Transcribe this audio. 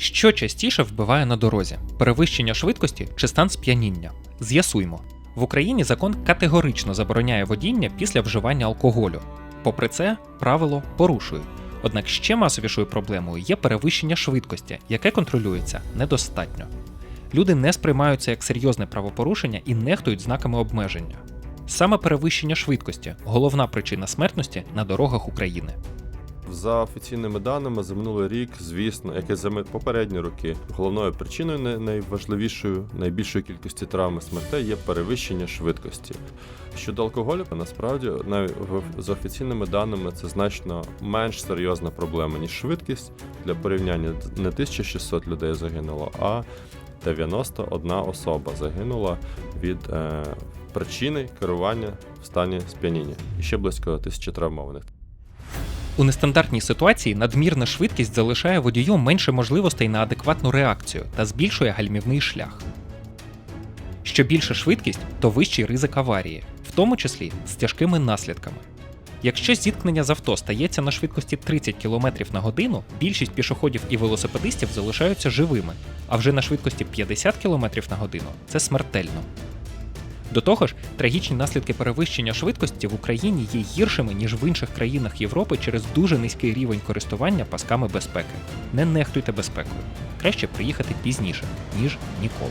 Що частіше вбиває на дорозі: перевищення швидкості чи стан сп'яніння? З'ясуймо. В Україні закон категорично забороняє водіння після вживання алкоголю. Попри це, правило порушують. Однак ще масовішою проблемою є перевищення швидкості, яке контролюється недостатньо. Люди не сприймають це як серйозне правопорушення і нехтують знаками обмеження. Саме перевищення швидкості головна причина смертності на дорогах України. За офіційними даними, за минулий рік, звісно, як і за попередні роки, головною причиною най- найважливішою, найбільшої кількості травм смертей є перевищення швидкості. Щодо алкоголю, насправді навіть за офіційними даними це значно менш серйозна проблема, ніж швидкість. Для порівняння не 1600 людей загинуло, а 91 особа загинула від е, причини керування в стані сп'яніння. І ще близько тисячі травмованих. У нестандартній ситуації надмірна швидкість залишає водію менше можливостей на адекватну реакцію та збільшує гальмівний шлях. Що більша швидкість, то вищий ризик аварії, в тому числі з тяжкими наслідками. Якщо зіткнення з авто стається на швидкості 30 км на годину, більшість пішоходів і велосипедистів залишаються живими, а вже на швидкості 50 км на годину це смертельно. До того ж, трагічні наслідки перевищення швидкості в Україні є гіршими, ніж в інших країнах Європи через дуже низький рівень користування пасками безпеки. Не нехтуйте безпекою. Краще приїхати пізніше, ніж ніколи.